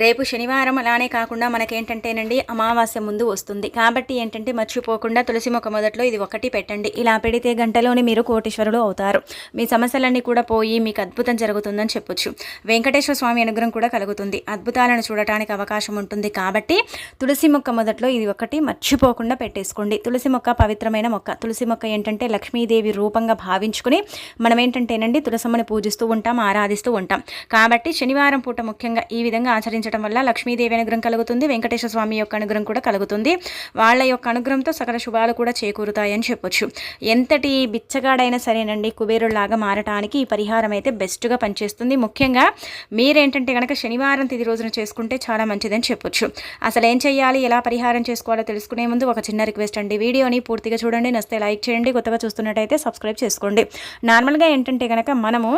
రేపు శనివారం అలానే కాకుండా మనకేంటంటేనండి అమావాస్య ముందు వస్తుంది. కాబట్టి ఏంటంటే మర్చిపోకుండా తులసి మొక్క మొదట్లో ఇది ఒకటి పెట్టండి. ఇలా పెడితే గంటలోనే మీరు కోటీశ్వరులు అవుతారు. మీ సమస్యలన్నీ కూడా పోయి మీకు అద్భుతం జరుగుతుందని చెప్పొచ్చు. వెంకటేశ్వర స్వామి అనుగ్రహం కూడా కలుగుతుంది. అద్భుతాలను చూడటానికి అవకాశం ఉంటుంది. కాబట్టి తులసి మొక్క మొదట్లో ఇది ఒకటి మర్చిపోకుండా పెట్టేసుకోండి. తులసి మొక్క పవిత్రమైన మొక్క. తులసి మొక్క ఏంటంటే లక్ష్మీదేవి రూపంగా భావించుకుని మనం ఏంటంటేనండి తులసమ్మని పూజిస్తూ ఉంటాం ఆరాధిస్తూ ఉంటాం. కాబట్టి శనివారం పూట ముఖ్యంగా ఈ విధంగా ఆచరించడం వల్ల లక్ష్మీదేవి అనుగ్రహం కలుగుతుంది వెంకటేశ్వర స్వామి యొక్క అనుగ్రహం కూడా కలుగుతుంది. వాళ్ళ యొక్క అనుగ్రహంతో సకల శుభాలు కూడా చేకూరుతాయని చెప్పొచ్చు. ఎంతటి బిచ్చగాడైనా సరేనండి కుబేరులాగా మారటానికి ఈ పరిహారం అయితే బెస్ట్గా పనిచేస్తుంది. ముఖ్యంగా మీరేంటంటే కనుక శనివారం తిది రోజున చేసుకుంటే చాలా మంచిదని చెప్పొచ్చు. అసలు ఏం చేయాలి ఎలా పరిహారం చేసుకోవాలో తెలుసుకునే ముందు ఒక చిన్న రిక్వెస్ట్ అండి. వీడియోని పూర్తిగా చూడండి నస్తే లైక్ చేయండి కొత్తగా చూస్తున్నట్టయితే సబ్స్క్రైబ్ చేసుకోండి. నార్మల్గా ఏంటంటే కనుక మనము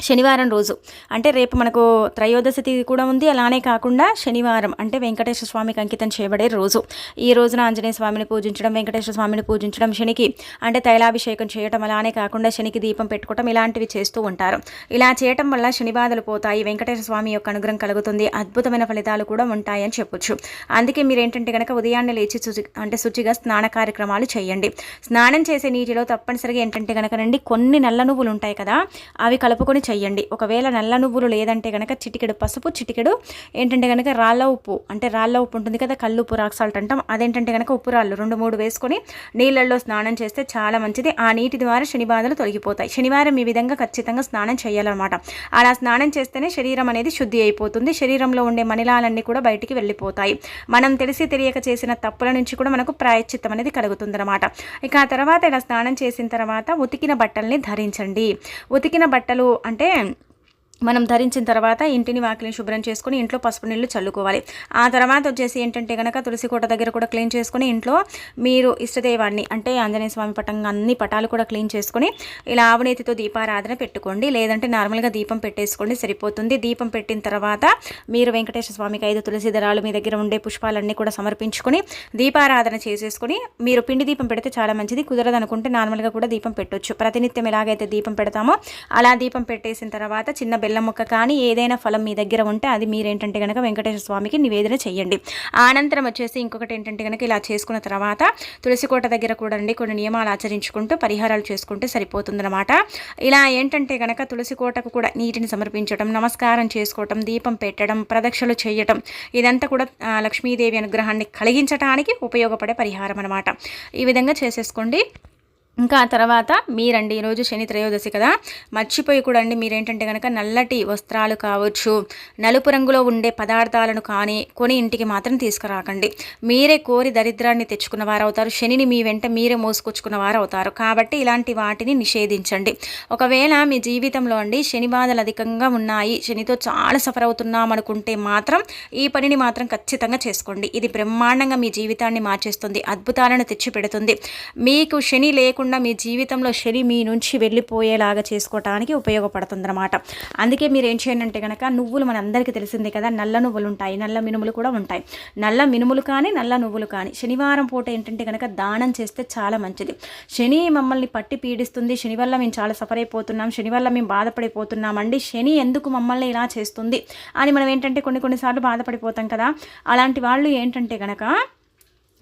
శనివారం రోజు. అంటే రేపు మనకు త్రయోదశి తిథి కూడా ఉంది. అలానే కాకుండా శనివారం అంటే వెంకటేశ్వర స్వామికి అంకితం చేయబడే రోజు. ఈ రోజున ఆంజనేయ స్వామిని పూజించడం వెంకటేశ్వర స్వామిని పూజించడం శనికి అంటే తైలాభిషేకం చేయటం అలానే కాకుండా శనికి దీపం పెట్టుకోవటం ఇలాంటివి చేస్తూ ఉంటారు. ఇలా చేయటం వల్ల శని బాధలు పోతాయి. వెంకటేశ్వర స్వామి యొక్క అనుగ్రహం కలుగుతుంది. అద్భుతమైన ఫలితాలు కూడా ఉంటాయని చెప్పొచ్చు. అందుకే మీరు ఏంటంటే కనుక ఉదయాన్నే లేచి శుచి అంటే శుచిగా స్నాన కార్యక్రమాలు చేయండి. స్నానం చేసే నీటిలో తప్పనిసరిగా ఏంటంటే కనుక రండి. కొన్ని నల్ల నువ్వులు ఉంటాయి కదా అవి కలుపుకొని చేయండి ఒకవేళ నల్ల నువ్వులు లేదంటే కనుక చిటికెడు పసుపు చిటికెడు ఏంటంటే కనుక రాళ్ళ ఉప్పు. అంటే రాళ్ళ ఉప్పు ఉంటుంది కదా కళ్ళు రాక్ సాల్ట్ అంటాం. అదేంటంటే కనుక ఉప్పు రాళ్ళు రెండు మూడు వేసుకొని నీళ్ళల్లో స్నానం చేస్తే చాలా మంచిది. ఆ నీటి ద్వారా శని బాధలు తొలగిపోతాయి. శనివారం ఈ విధంగా ఖచ్చితంగా స్నానం చేయాలన్నమాట అలా స్నానం చేస్తేనే శరీరం అనేది శుద్ధి అయిపోతుంది. శరీరంలో ఉండే మనిలాలన్నీ కూడా బయటికి వెళ్ళిపోతాయి. మనం తెలిసి తెలియక చేసిన తప్పుల నుంచి కూడా మనకు ప్రాయశ్చిత్తం అనేది కలుగుతుందన్నమాట. ఇక ఆ తర్వాత ఇలా స్నానం చేసిన తర్వాత ఉతికిన బట్టల్ని ధరించండి. ఉతికిన బట్టలు అంటే మనం ధరించిన తర్వాత ఇంటిని వాకిలిని శుభ్రం చేసుకుని ఇంట్లో పసుపు నీళ్ళు చల్లుకోవాలి. ఆ తర్వాత వచ్చేసి ఏంటంటే కనుక తులసి కోట దగ్గర కూడా క్లీన్ చేసుకుని ఇంట్లో మీరు ఇష్టదైవాన్ని అంటే ఆంజనేయ స్వామి పటంగా అన్ని పటాలు కూడా క్లీన్ చేసుకుని ఇలా ఆవునేతితో దీపారాధన పెట్టుకోండి. లేదంటే నార్మల్గా దీపం పెట్టేసుకోండి సరిపోతుంది. దీపం పెట్టిన తర్వాత మీరు వెంకటేశ్వర స్వామికి ఐదు తులసి దళాలు మీ దగ్గర ఉండే పుష్పాలన్నీ కూడా సమర్పించుకొని దీపారాధన చేసేసుకుని మీరు పిండి దీపం పెడితే చాలా మంచిది. కుదరదు అనుకుంటే నార్మల్గా కూడా దీపం పెట్టొచ్చు. ప్రతినిత్యం ఎలాగైతే దీపం పెడతామో అలా దీపం పెట్టేసిన తర్వాత చిన్న బెల్లం ముక్క కానీ ఏదైనా ఫలం మీ దగ్గర ఉంటే అది మీరేంటంటే కనుక వెంకటేశ్వర స్వామికి నివేదన చేయండి అనంతరం వచ్చేసి ఇంకొకటి ఏంటంటే కనుక ఇలా చేసుకున్న తర్వాత తులసి కోట దగ్గర కూడా అండి కొన్ని నియమాలు ఆచరించుకుంటూ పరిహారాలు చేసుకుంటే సరిపోతుందన్నమాట. ఇలా ఏంటంటే కనుక తులసి కోటకు కూడా నీటిని సమర్పించడం నమస్కారం చేసుకోవటం దీపం పెట్టడం ప్రదక్షిణలు చేయటం ఇదంతా కూడా లక్ష్మీదేవి అనుగ్రహాన్ని కలిగించడానికి ఉపయోగపడే పరిహారం అనమాట ఈ విధంగా చేసేసుకోండి. ఇంకా ఆ తర్వాత మీరండి ఈరోజు శని త్రయోదశి కదా. మర్చిపోయి కూడా అండి మీరేంటంటే కనుక నల్లటి వస్త్రాలు కావచ్చు నలుపు రంగులో ఉండే పదార్థాలను కానీ కొని ఇంటికి మాత్రం తీసుకురాకండి. మీరే కోరి దరిద్రాన్ని తెచ్చుకున్న వారు అవుతారు శనిని మీ వెంట మీరే మోసుకొచ్చుకున్న వారు అవుతారు కాబట్టి ఇలాంటి వాటిని నిషేధించండి. ఒకవేళ మీ జీవితంలో అండి శని బాధలు అధికంగా ఉన్నాయి శనితో చాలా సఫర్ అవుతున్నాం అనుకుంటే మాత్రం ఈ పనిని మాత్రం ఖచ్చితంగా చేసుకోండి. ఇది బ్రహ్మాండంగా మీ జీవితాన్ని మార్చేస్తుంది అద్భుతాలను తెచ్చి పెడుతుంది మీకు శని లేకుండా మీ జీవితంలో శని మీ నుంచి వెళ్ళిపోయేలాగా చేసుకోవటానికి ఉపయోగపడుతుందన్నమాట. అందుకే మీరు ఏం చేయండి అంటే కనుక నువ్వులు మన అందరికీ తెలిసిందే కదా నల్ల నువ్వులు ఉంటాయి నల్ల మినుములు కూడా ఉంటాయి. నల్ల మినుములు కానీ నల్ల నువ్వులు కానీ. శనివారం పూట ఏంటంటే కనుక దానం చేస్తే చాలా మంచిది. శని మమ్మల్ని పట్టి పీడిస్తుంది శని వల్ల మేము చాలా సఫర్ అయిపోతున్నాం శని వల్ల మేము బాధపడిపోతున్నాం అండి శని ఎందుకు మమ్మల్ని ఇలా చేస్తుంది అని మనం ఏంటంటే కొన్ని కొన్నిసార్లు బాధపడిపోతాం కదా. అలాంటి వాళ్ళు ఏంటంటే కనుక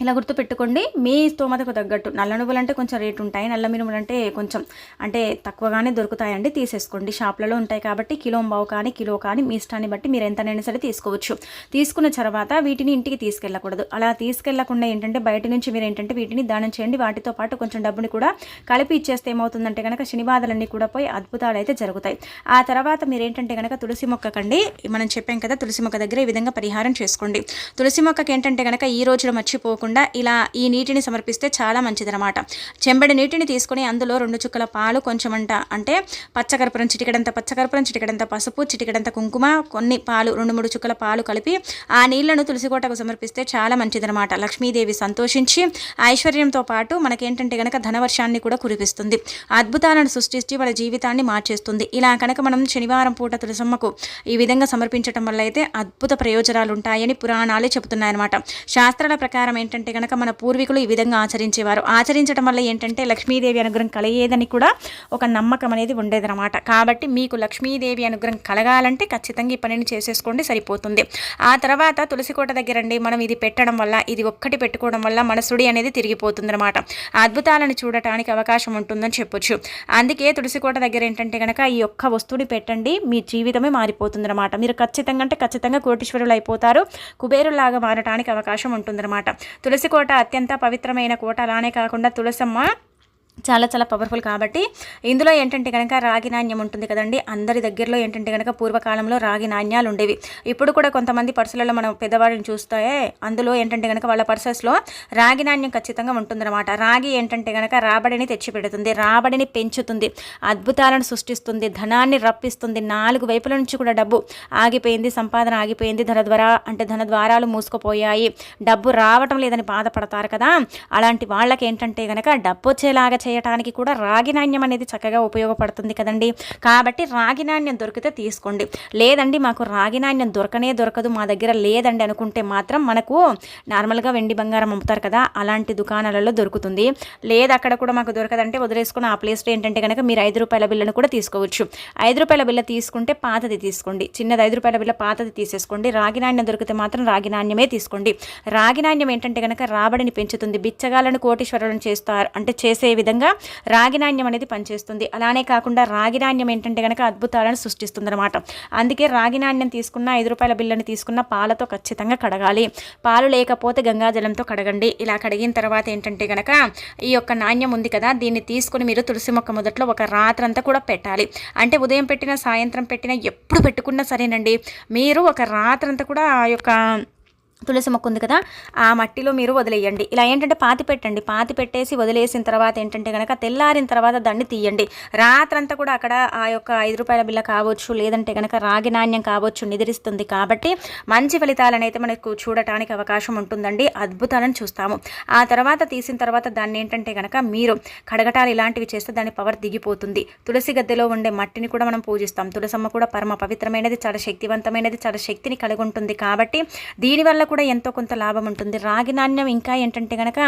ఇలా గుర్తుపెట్టుకోండి మీ స్తోమతకు తగ్గట్టు. నల్ల నువ్వులు అంటే కొంచెం రేటు ఉంటాయి నల్ల మినుములు అంటే కొంచెం అంటే తక్కువగానే దొరుకుతాయండి తీసేసుకోండి. షాప్లలో ఉంటాయి కాబట్టి కిలో బావు కానీ కిలో కానీ మీ ఇష్టాన్ని బట్టి మీరు ఎంతనైనా సరే తీసుకోవచ్చు. తీసుకున్న తర్వాత వీటిని ఇంటికి తీసుకెళ్ళకూడదు. అలా తీసుకెళ్ళకుండా ఏంటంటే బయట నుంచి మీరు ఏంటంటే వీటిని దానం చేయండి. వాటితో పాటు కొంచెం డబ్బుని కూడా కలిపి ఇచ్చేస్తే ఏమవుతుందంటే కనుక శని బాధలన్నీ కూడా పోయి అద్భుతాలు అయితే జరుగుతాయి. ఆ తర్వాత మీరు ఏంటంటే కనుక తులసి మొక్కకండి. మనం చెప్పాం కదా తులసి మొక్క దగ్గర ఈ విధంగా పరిహారం చేసుకోండి. తులసి మొక్కకి ఏంటంటే కనుక ఈ రోజున మర్చిపోకుండా ఇలా ఈ నీటిని సమర్పిస్తే చాలా మంచిదనమాట చెంబడి నీటిని తీసుకొని అందులో రెండు చుక్కల పాలు కొంచెం అంట అంటే పచ్చకర్పూరం చిటికడంత పచ్చకర్పూరం చిటికడంత పసుపు చిటికడంత కుంకుమ కొన్ని పాలు రెండు మూడు చుక్కల పాలు కలిపి ఆ నీళ్ళను తులసికోటకు సమర్పిస్తే చాలా మంచిదనమాట లక్ష్మీదేవి సంతోషించి ఐశ్వర్యంతో పాటు మనకేంటంటే కనుక ధనవర్షాన్ని కూడా కురిపిస్తుంది. అద్భుతాలను సృష్టించి వాళ్ళ జీవితాన్ని మార్చేస్తుంది. ఇలా కనుక మనం శనివారం పూట తులసమ్మకు ఈ విధంగా సమర్పించడం వల్ల అయితే అద్భుత ప్రయోజనాలు ఉంటాయని పురాణాలే చెబుతున్నాయన్నమాట. శాస్త్రాల ప్రకారం ఏంటంటే ఏంటంటే కనుక మన పూర్వీకులు ఈ విధంగా ఆచరించేవారు. ఆచరించడం వల్ల ఏంటంటే లక్ష్మీదేవి అనుగ్రహం కలిగేదని కూడా ఒక నమ్మకం అనేది ఉండేదన్నమాట. కాబట్టి మీకు లక్ష్మీదేవి అనుగ్రహం కలగాలంటే ఖచ్చితంగా ఈ పనిని చేసేసుకోండి సరిపోతుంది. ఆ తర్వాత తులసి కోట దగ్గర అండి మనం ఇది పెట్టడం వల్ల ఇది ఒక్కటి పెట్టుకోవడం వల్ల మన సుడి అనేది తిరిగిపోతుందనమాట అద్భుతాలను చూడటానికి అవకాశం ఉంటుందని చెప్పొచ్చు. అందుకే తులసి కోట దగ్గర ఏంటంటే కనుక ఈ ఒక్క వస్తువుని పెట్టండి మీ జీవితమే మారిపోతుందనమాట మీరు ఖచ్చితంగా అంటే ఖచ్చితంగా కోటీశ్వరులు అయిపోతారు. కుబేరులాగా మారటానికి అవకాశం ఉంటుందన్నమాట. తులసి కోట అత్యంత పవిత్రమైన కోట అలానే కాకుండా తులసమ్మ చాలా చాలా పవర్ఫుల్ కాబట్టి ఇందులో ఏంటంటే కనుక రాగి నాణ్యం ఉంటుంది కదండి. అందరి దగ్గరలో ఏంటంటే కనుక పూర్వకాలంలో రాగి నాణ్యాలు ఉండేవి. ఇప్పుడు కూడా కొంతమంది పర్సులలో మనం పెద్దవాళ్ళని చూస్తే అందులో ఏంటంటే కనుక వాళ్ళ పర్సెస్లో రాగి నాణ్యం ఖచ్చితంగా ఉంటుందన్నమాట. రాగి ఏంటంటే కనుక రాబడిని తెచ్చిపెడుతుంది రాబడిని పెంచుతుంది అద్భుతాలను సృష్టిస్తుంది ధనాన్ని రప్పిస్తుంది. నాలుగు వైపుల నుంచి కూడా డబ్బు ఆగిపోయింది సంపాదన ఆగిపోయింది. ధన ద్వారా అంటే ధన ద్వారాలు మూసుకుపోయాయి. డబ్బు రావటం లేదని బాధపడతారు కదా. అలాంటి వాళ్ళకి ఏంటంటే కనుక డబ్బు వచ్చేలాగా చేయడానికి కూడా రాగి నాణ్యం అనేది చక్కగా ఉపయోగపడుతుంది కదండి. కాబట్టి రాగి నాణ్యం దొరికితే తీసుకోండి. లేదండి మాకు రాగి నాణ్యం దొరకనే దొరకదు మా దగ్గర లేదండి అనుకుంటే మాత్రం మనకు నార్మల్గా వెండి బంగారం అమ్ముతారు కదా అలాంటి దుకాణాలలో దొరుకుతుంది. లేదు అక్కడ కూడా మాకు దొరకదంటే వదిలేసుకుని ఆ ప్లేస్లో ఏంటంటే కనుక మీరు ఐదు రూపాయల బిల్లను కూడా తీసుకోవచ్చు. ఐదు రూపాయల బిల్ల తీసుకుంటే పాతది తీసుకోండి. చిన్నది ఐదు రూపాయల బిల్ల పాతది తీసేసుకోండి. రాగి నాణ్యం దొరికితే మాత్రం రాగి నాణ్యమే తీసుకోండి. రాగి నాణ్యం ఏంటంటే కనుక రాబడిని పెంచుతుంది. బిచ్చగాలను కోటీశ్వరులను చేస్తారు అంటే చేసే విధంగా రాగి నాణ్యం అనేది పనిచేస్తుంది. అలానే కాకుండా రాగి నాణ్యం ఏంటంటే కనుక అద్భుతాలను సృష్టిస్తుంది అనమాట అందుకే రాగి నాణ్యం తీసుకున్న ఐదు రూపాయల బిల్లని తీసుకున్న పాలతో ఖచ్చితంగా కడగాలి. పాలు లేకపోతే గంగాజలంతో కడగండి. ఇలా కడిగిన తర్వాత ఏంటంటే కనుక ఈ యొక్క నాణ్యం ఉంది కదా దీన్ని తీసుకుని మీరు తులసి మొక్క మొదట్లో ఒక రాత్రంతా కూడా పెట్టాలి. అంటే ఉదయం పెట్టిన సాయంత్రం పెట్టిన ఎప్పుడు పెట్టుకున్నా సరేనండి. మీరు ఒక రాత్రంతా కూడా ఆ యొక్క తులసి మొక్క ఉంది కదా ఆ మట్టిలో మీరు వదిలేయండి. ఇలా ఏంటంటే పాతి పెట్టండి. పాతి పెట్టేసి వదిలేసిన తర్వాత ఏంటంటే కనుక తెల్లారిన తర్వాత దాన్ని తీయండి. రాత్రంతా కూడా అక్కడ ఆ యొక్క ఐదు రూపాయల బిల్ల కావచ్చు లేదంటే కనుక రాగి నాణ్యం కావచ్చు నిద్రిస్తుంది కాబట్టి మంచి ఫలితాలను అయితే మనకు చూడటానికి అవకాశం ఉంటుందండి. అద్భుతాలను చూస్తాము. ఆ తర్వాత తీసిన తర్వాత దాన్ని ఏంటంటే కనుక మీరు కడగటాలు ఇలాంటివి చేస్తే దాని పవర్ దిగిపోతుంది. తులసి గద్దెలో ఉండే మట్టిని కూడా మనం పూజిస్తాం. తులసమ్మ కూడా పరమ పవిత్రమైనది చాలా శక్తివంతమైనది చాలా శక్తిని కలిగి ఉంటుంది కాబట్టి దీనివల్ల కూడా ఎంతో కొంత లాభం ఉంటుంది. రాగి నాణ్యం ఇంకా ఏంటంటే కనుక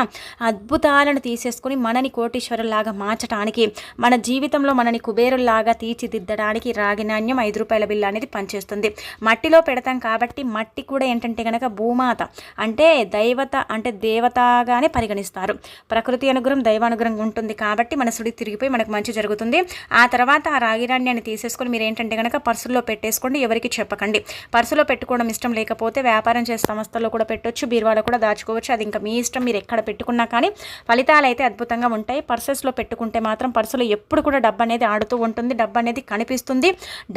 అద్భుతాలను తీసేసుకుని మనని కోటీశ్వరులాగా మార్చడానికి మన జీవితంలో మనని కుబేరుల్లాగా తీర్చిదిద్దడానికి రాగి నాణ్యం ఐదు రూపాయల బిల్లు అనేది పనిచేస్తుంది. మట్టిలో పెడతాం కాబట్టి మట్టి కూడా ఏంటంటే కనుక భూమాత అంటే దైవత అంటే దేవతగానే పరిగణిస్తారు. ప్రకృతి అనుగ్రహం దైవానుగ్రహం ఉంటుంది కాబట్టి మన సుడి తిరిగిపోయి మనకు మంచి జరుగుతుంది. ఆ తర్వాత ఆ రాగి నాణ్యాన్ని తీసేసుకొని మీరు ఏంటంటే కనుక పర్సుల్లో పెట్టేసుకోండి ఎవరికి చెప్పకండి. పర్సులో పెట్టుకోవడం ఇష్టం లేకపోతే వ్యాపారం చేసే సంస్థలో కూడా పెట్టొచ్చు బీరువాలో కూడా దాచుకోవచ్చు. అది ఇంకా మీ ఇష్టం మీరు ఎక్కడ పెట్టుకున్నా కానీ ఫలితాలు అయితే అద్భుతంగా ఉంటాయి. పర్సెస్లో పెట్టుకుంటే మాత్రం పర్సులో ఎప్పుడు కూడా డబ్బు అనేది ఆడుతూ ఉంటుంది డబ్బు అనేది కనిపిస్తుంది.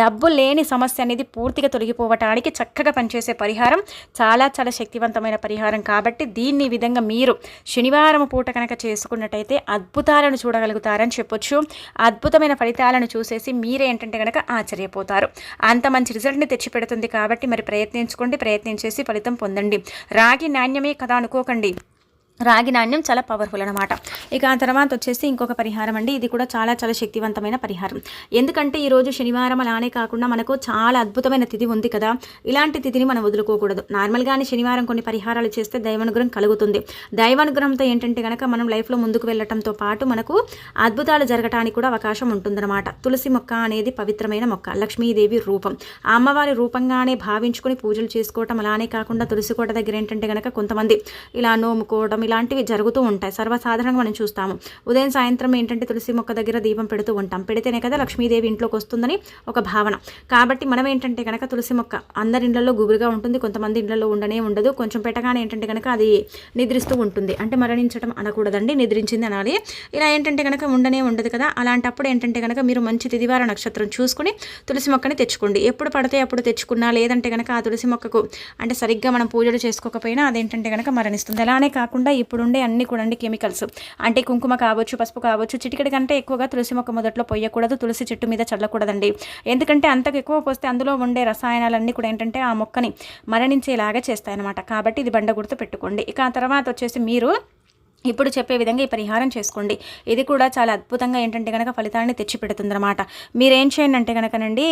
డబ్బు లేని సమస్య అనేది పూర్తిగా తొలగిపోవటానికి చక్కగా పనిచేసే పరిహారం చాలా చాలా శక్తివంతమైన పరిహారం. కాబట్టి దీన్ని విధంగా మీరు శనివారం పూట కనుక చేసుకున్నట్టయితే అద్భుతాలను చూడగలుగుతారని చెప్పొచ్చు. అద్భుతమైన ఫలితాలను చూసేసి మీరే ఏంటంటే కనుక ఆశ్చర్యపోతారు. అంత మంచి రిజల్ట్ని తెచ్చిపెడుతుంది కాబట్టి మరి ప్రయత్నించుకోండి ప్రయత్నించేసి ఫలితం పొంది పొందండి రాగి నాణ్యమే కదా అనుకోకండి. రాగి నాణ్యం చాలా పవర్ఫుల్ అనమాట ఇక ఆ తర్వాత వచ్చేసి ఇంకొక పరిహారం అండి. ఇది కూడా చాలా చాలా శక్తివంతమైన పరిహారం. ఎందుకంటే ఈరోజు శనివారం అలానే కాకుండా మనకు చాలా అద్భుతమైన తిథి ఉంది కదా. ఇలాంటి తిథిని మనం వదులుకోకూడదు. నార్మల్గానే శనివారం కొన్ని పరిహారాలు చేస్తే దైవానుగ్రహం కలుగుతుంది. దైవానుగ్రహంతో ఏంటంటే కనుక మనం లైఫ్లో ముందుకు వెళ్ళటంతో పాటు మనకు అద్భుతాలు జరగటానికి కూడా అవకాశం ఉంటుందన్నమాట. తులసి మొక్క అనేది పవిత్రమైన మొక్క లక్ష్మీదేవి రూపం. ఆ అమ్మవారి రూపంగానే భావించుకొని పూజలు చేసుకోవటం అలానే కాకుండా తులసి కోట దగ్గర ఏంటంటే కనుక కొంతమంది ఇలా నోముకోవడం ఇలాంటివి జరుగుతూ ఉంటాయి. సర్వసాధారణంగా మనం చూస్తాము. ఉదయం సాయంత్రం ఏంటంటే తులసి మొక్క దగ్గర దీపం పెడుతూ ఉంటాం. పెడితేనే కదా లక్ష్మీదేవి ఇంట్లోకి వస్తుందని ఒక భావన. కాబట్టి మనం ఏంటంటే కనుక తులసి మొక్క అందరి ఇళ్ళలో గుబురుగా ఉంటుంది. కొంతమంది ఇళ్ళలో ఉండనే ఉండదు. కొంచెం పెట్టగానే ఏంటంటే కనుక అది నిద్రిస్తూ ఉంటుంది. అంటే మరణించడం అనకూడదండి. నిద్రించింది అనాలి. ఇలా ఏంటంటే కనుక ఉండనే ఉండదు కదా. అలాంటప్పుడు ఏంటంటే కనుక మీరు మంచి తిదివార నక్షత్రం చూసుకుని తులసి మొక్కని తెచ్చుకోండి. ఎప్పుడు పడితే అప్పుడు తెచ్చుకున్నా లేదంటే కనుక ఆ తులసి మొక్కకు అంటే సరిగ్గా మనం పూజలు చేసుకోకపోయినా అదేంటంటే కనుక మరణిస్తుంది. అలానే కాకుండా ఇప్పుడుండే అన్ని కూడా అండి కెమికల్స్. అంటే కుంకుమ కావచ్చు పసుపు కావచ్చు చిటికెడి కంటే ఎక్కువగా తులసి మొక్క మొదట్లో పొయ్యకూడదు తులసి చెట్టు మీద చల్లకూడదండి. ఎందుకంటే అంతకు ఎక్కువ పోస్తే అందులో ఉండే రసాయనాలన్నీ కూడా ఏంటంటే ఆ మొక్కని మరణించేలాగా చేస్తాయన్నమాట. కాబట్టి ఇది బండ గుర్తు పెట్టుకోండి. ఇక ఆ తర్వాత వచ్చేసి మీరు ఇప్పుడు చెప్పే విధంగా ఈ పరిహారం చేసుకోండి. ఇది కూడా చాలా అద్భుతంగా ఏంటంటే కనుక ఫలితాన్ని తెచ్చిపెడుతుందనమాట మీరేం చేయండి అంటే కనుకనండి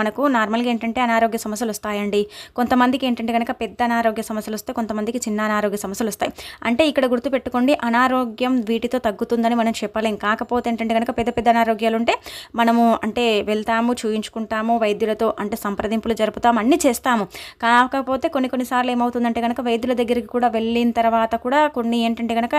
మనకు నార్మల్గా ఏంటంటే అనారోగ్య సమస్యలు వస్తాయండి. కొంతమందికి ఏంటంటే కనుక పెద్ద అనారోగ్య సమస్యలు వస్తాయి కొంతమందికి చిన్న అనారోగ్య సమస్యలు వస్తాయి. అంటే ఇక్కడ గుర్తుపెట్టుకోండి అనారోగ్యం వీటితో తగ్గుతుందని మనం చెప్పలేం. కాకపోతే ఏంటంటే కనుక పెద్ద పెద్ద అనారోగ్యాలు ఉంటే మనము అంటే వెళ్తాము చూయించుకుంటాము వైద్యులతో అంటే సంప్రదింపులు జరుపుతాము అన్నీ చేస్తాము. కాకపోతే కొన్ని కొన్నిసార్లు ఏమవుతుందంటే కనుక వైద్యుల దగ్గరికి కూడా వెళ్ళిన తర్వాత కూడా కొన్ని ఏంటంటే కనుక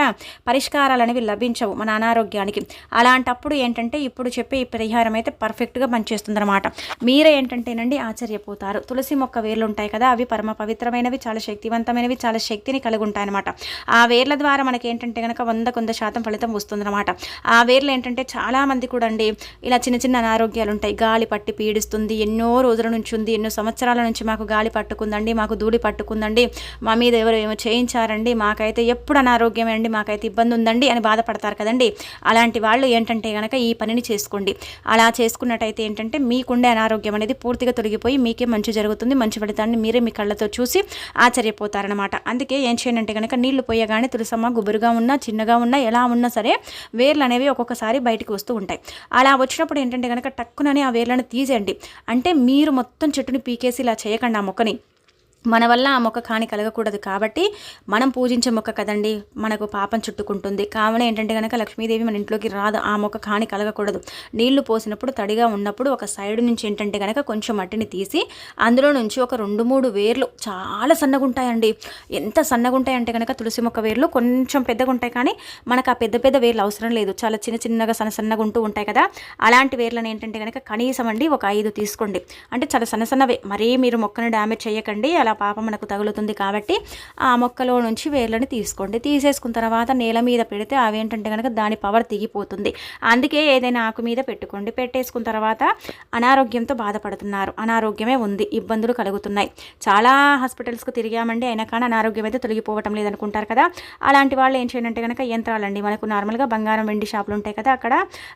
పరిష్కారాలు అనేవి లభించవు మన అనారోగ్యానికి. అలాంటప్పుడు ఏంటంటే ఇప్పుడు చెప్పే ఈ పరిహారం అయితే పర్ఫెక్ట్గా పనిచేస్తుంది అనమాట మీరే ఏంటంటేనండి ఆశ్చర్యపోతారు. తులసి మొక్క వేర్లు ఉంటాయి కదా అవి పరమ పవిత్రమైనవి చాలా శక్తివంతమైనవి చాలా శక్తిని కలిగి ఉంటాయి అనమాట ఆ వేర్ల ద్వారా మనకి ఏంటంటే కనుక వంద కొంద శాతం ఫలితం వస్తుందన్నమాట. ఆ వేర్లు ఏంటంటే చాలామంది కూడా అండి ఇలా చిన్న చిన్న అనారోగ్యాలు ఉంటాయి గాలి పట్టి పీడిస్తుంది ఎన్నో రోజుల నుంచి ఉంది ఎన్నో సంవత్సరాల నుంచి మాకు గాలి పట్టుకుందండి మాకు ధూళి పట్టుకుందండి మా మీద ఎవరు ఏమో చేయించారండి మాకైతే ఎప్పుడు అనారోగ్యమే అండి నాకైతే ఇబ్బంది ఉందండి అని బాధపడతారు కదండి. అలాంటి వాళ్ళు ఏంటంటే కనుక ఈ పనిని చేసుకోండి. అలా చేసుకున్నట్టయితే ఏంటంటే మీకుండే అనారోగ్యం అనేది పూర్తిగా తొలగిపోయి మీకే మంచి జరుగుతుంది. మంచి ఫలితాన్ని మీరే మీ కళ్ళతో చూసి ఆశ్చర్యపోతారనమాట అందుకే ఏం చేయండి అంటే కనుక నీళ్ళు పోయగానే తులసమ్మ గుబురుగా ఉన్నా చిన్నగా ఉన్నా ఎలా ఉన్నా సరే వేర్లు అనేవి ఒక్కొక్కసారి బయటికి వస్తూ ఉంటాయి. అలా వచ్చినప్పుడు ఏంటంటే కనుక టక్కునని ఆ వేర్లను తీసేయండి. అంటే మీరు మొత్తం చెట్టుని పీకేసి ఇలా చేయకండి ఆ మొక్కని. మన వల్ల ఆ మొక్క కాని కలగకూడదు కాబట్టి మనం పూజించే మొక్క కదండి మనకు పాపం చుట్టుకుంటుంది. కావున ఏంటంటే కనుక లక్ష్మీదేవి మన ఇంట్లోకి రాదు. ఆ మొక్క కాని కలగకూడదు. నీళ్ళు పోసినప్పుడు తడిగా ఉన్నప్పుడు ఒక సైడ్ నుంచి ఏంటంటే కనుక కొంచెం మట్టిని తీసి అందులో నుంచి ఒక రెండు మూడు వేర్లు చాలా సన్నగా ఉంటాయండి ఎంత సన్నగుంటాయంటే కనుక తులసి మొక్క వేర్లు కొంచెం పెద్దగా ఉంటాయి కానీ మనకు ఆ పెద్ద పెద్ద వేర్లు అవసరం లేదు. చాలా చిన్న చిన్నగా సన్న సన్నగా ఉంటూ ఉంటాయి కదా. అలాంటి వేర్లను ఏంటంటే కనుక కనీసం అండి ఒక ఐదు తీసుకోండి. అంటే చాలా సన్న సన్నవే. మరీ మీరు మొక్కను డ్యామేజ్ చేయకండి. అలా పాపం మనకు తగులుతుంది కాబట్టి ఆ మొక్కలో నుంచి వేర్లను తీసుకోండి. తీసేసుకున్న తర్వాత నేల మీద పెడితే అవేంటంటే కనుక దాని పవర్ దిగిపోతుంది అందుకే ఏదైనా ఆకు మీద పెట్టుకోండి. పెట్టేసుకున్న తర్వాత అనారోగ్యంతో బాధపడుతున్నారు. అనారోగ్యమే ఉంది. ఇబ్బందులు కలుగుతున్నాయి. చాలా హాస్పిటల్స్కు తిరిగామండి. అయినా కానీ అనారోగ్యం అయితే తొలగిపోవటం లేదనుకుంటారు కదా. అలాంటి వాళ్ళు ఏం చేయండి కనుక యంత్రాలండి. మనకు నార్మల్గా బంగారం వెండి షాపులు ఉంటాయి కదా. అక్కడ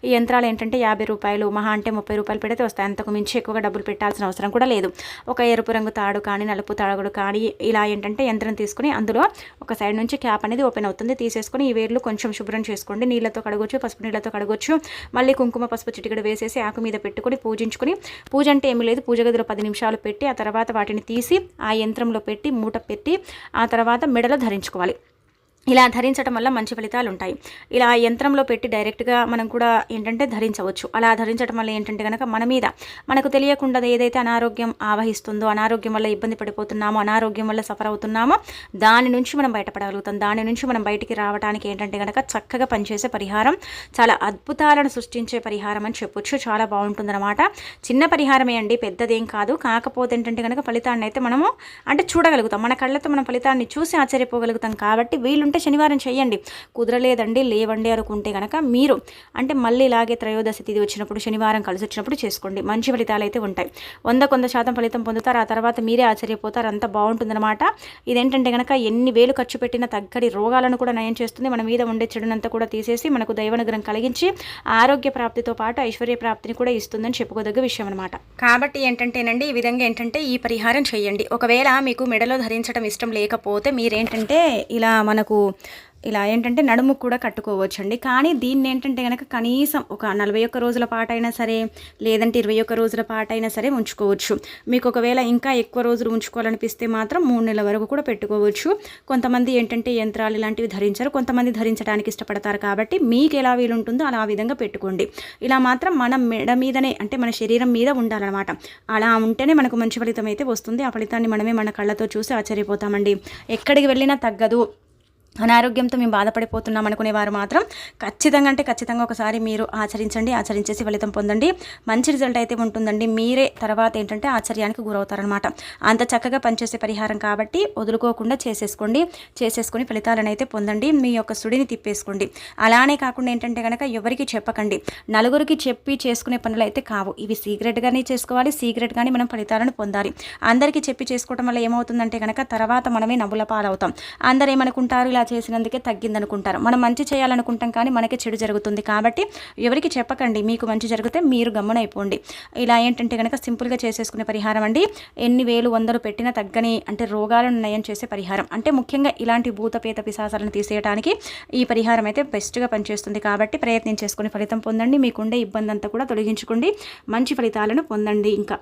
ఈ యంత్రాలు ఏంటంటే యాభై రూపాయలు మహా అంటే ముప్పై రూపాయలు పెడితే వస్తాయి. అంతకు మించి ఎక్కువగా డబ్బులు పెట్టాల్సిన అవసరం కూడా లేదు. ఒక ఎరుపు రంగు తాడు కానీ నలుపు తాడు తాడుగుడు కానీ ఇలా ఏంటంటే యంత్రం తీసుకుని అందులో ఒక సైడ్ నుంచి క్యాప్ అనేది ఓపెన్ అవుతుంది. తీసేసుకొని ఈ వేర్లు కొంచెం శుభ్రం చేసుకోండి. నీళ్ళతో కడగొచ్చు పసుపు నీళ్ళతో కడగొచ్చు. మళ్ళీ కుంకుమ పసుపు చిటికడ వేసేసి ఆకు మీద పెట్టుకొని పూజించుకుని పూజ అంటే ఏమీ లేదు. పూజ గదిలో పది నిమిషాలు పెట్టి ఆ తర్వాత వాటిని తీసి ఆ యంత్రంలో పెట్టి మూట పెట్టి ఆ తర్వాత మెడలో ధరించుకోవాలి. ఇలా ధరించడం వల్ల మంచి ఫలితాలు ఉంటాయి ఇలా యంత్రంలో పెట్టి డైరెక్ట్గా మనం కూడా ఏంటంటే ధరించవచ్చు. అలా ధరించడం వల్ల ఏంటంటే కనుక మన మీద మనకు తెలియకుండా ఏదైతే అనారోగ్యం ఆవహిస్తుందో అనారోగ్యం వల్ల ఇబ్బంది పడిపోతున్నామో అనారోగ్యం వల్ల సఫర్ అవుతున్నామో దాని నుంచి మనం బయటపడగలుగుతాం. దాని నుంచి మనం బయటికి రావడానికి ఏంటంటే కనుక చక్కగా పనిచేసే పరిహారం చాలా అద్భుతాలను సృష్టించే పరిహారం అని చెప్పొచ్చు. చాలా బాగుంటుందన్నమాట. చిన్న పరిహారమే అండి పెద్దదేం కాదు. కాకపోతే ఏంటంటే కనుక ఫలితాన్ని అయితే మనము అంటే చూడగలుగుతాం. మన కళ్ళతో మనం ఫలితాన్ని చూసి ఆశ్చర్యపోగలుగుతాం కాబట్టి వీళ్ళు అంటే శనివారం చేయండి. కుదరలేదండి లేవండి అనుకుంటే కనుక మీరు. అంటే మళ్ళీ ఇలాగే త్రయోదశి తిథి వచ్చినప్పుడు శనివారం కలిసి వచ్చినప్పుడు చేసుకోండి. మంచి ఫలితాలు అయితే ఉంటాయి. వంద కొంద శాతం ఫలితం పొందుతారు. ఆ తర్వాత మీరే ఆశ్చర్యపోతారు. అంత బాగుంటుందన్నమాట. ఇదేంటంటే కనుక ఎన్ని వేలు ఖర్చు పెట్టిన తగ్గడి రోగాలను కూడా నయం చేస్తుంది. మన మీద ఉండే చెడునంతా కూడా తీసేసి మనకు దైవనుగ్రహం కలిగించి ఆరోగ్య ప్రాప్తితో పాటు ఐశ్వర్య ప్రాప్తిని కూడా ఇస్తుందని చెప్పుకోదగ్గ విషయం అనమాట కాబట్టి ఏంటంటేనండి ఈ విధంగా ఏంటంటే ఈ పరిహారం చేయండి. ఒకవేళ మీకు మెడలో ధరించడం ఇష్టం లేకపోతే మీరేంటంటే ఇలా మనకు ఇలా ఏంటంటే నడుము కూడా కట్టుకోవచ్చండి. కానీ దీన్ని ఏంటంటే కనుక కనీసం ఒక నలభై ఒక్క రోజుల పాట అయినా సరే లేదంటే ఇరవై ఒక్క రోజుల పాట అయినా సరే ఉంచుకోవచ్చు. మీకు ఒకవేళ ఇంకా ఎక్కువ రోజులు ఉంచుకోవాలనిపిస్తే మాత్రం మూడు నెలల వరకు కూడా పెట్టుకోవచ్చు. కొంతమంది ఏంటంటే యంత్రాలు ఇలాంటివి ధరించరు. కొంతమంది ధరించడానికి ఇష్టపడతారు కాబట్టి మీకు ఎలా వీలుంటుందో అలా ఆ విధంగా పెట్టుకోండి. ఇలా మాత్రం మన మెడ మీదనే అంటే మన శరీరం మీద ఉండాలన్నమాట. అలా ఉంటేనే మనకు మంచి ఫలితం అయితే వస్తుంది. ఆ ఫలితాన్ని మనమే మన కళ్ళతో చూసి ఆశ్చర్యపోతామండి. ఎక్కడికి వెళ్ళినా తగ్గదు. అనారోగ్యంతో మేము బాధపడిపోతున్నాం అనుకునే వారు మాత్రం ఖచ్చితంగా అంటే ఖచ్చితంగా ఒకసారి మీరు ఆచరించండి ఆచరించేసి ఫలితం పొందండి. మంచి రిజల్ట్ అయితే ఉంటుందండి. మీరే తర్వాత ఏంటంటే ఆశ్చర్యానికి గురవుతారనమాట అంత చక్కగా పనిచేసే పరిహారం కాబట్టి వదులుకోకుండా చేసేసుకోండి. చేసేసుకొని ఫలితాలను అయితే పొందండి. మీ యొక్క సుడిని తిప్పేసుకోండి. అలానే కాకుండా ఏంటంటే కనుక ఎవరికి చెప్పకండి. నలుగురికి చెప్పి చేసుకునే పనులు అయితే కావు. ఇవి సీక్రెట్గానే చేసుకోవాలి. సీక్రెట్గానే మనం ఫలితాలను పొందాలి. అందరికీ చెప్పి చేసుకోవడం వల్ల ఏమవుతుందంటే కనుక తర్వాత మనమే నవ్వుల పాలవుతాం. అందరు ఏమనుకుంటారు? ఇలా చేసినందుకే తగ్గిందనుకుంటారు. మనం మంచి చేయాలనుకుంటాం కానీ మనకి చెడు జరుగుతుంది కాబట్టి ఎవరికి చెప్పకండి. మీకు మంచి జరిగితే మీరు గమ్మునైపోండి. ఇలా ఏంటంటే కనుక సింపుల్గా చేసేసుకునే పరిహారం అండి. ఎన్ని వేలు వందలు పెట్టినా తగ్గని అంటే రోగాలను నయం చేసే పరిహారం. అంటే ముఖ్యంగా ఇలాంటి భూతపేత పిశాసాలను తీసేయడానికి ఈ పరిహారం అయితే బెస్ట్గా పనిచేస్తుంది కాబట్టి ప్రయత్నం చేసుకుని ఫలితం పొందండి. మీకుండే ఇబ్బంది అంతా కూడా తొలగించుకోండి. మంచి ఫలితాలను పొందండి ఇంకా.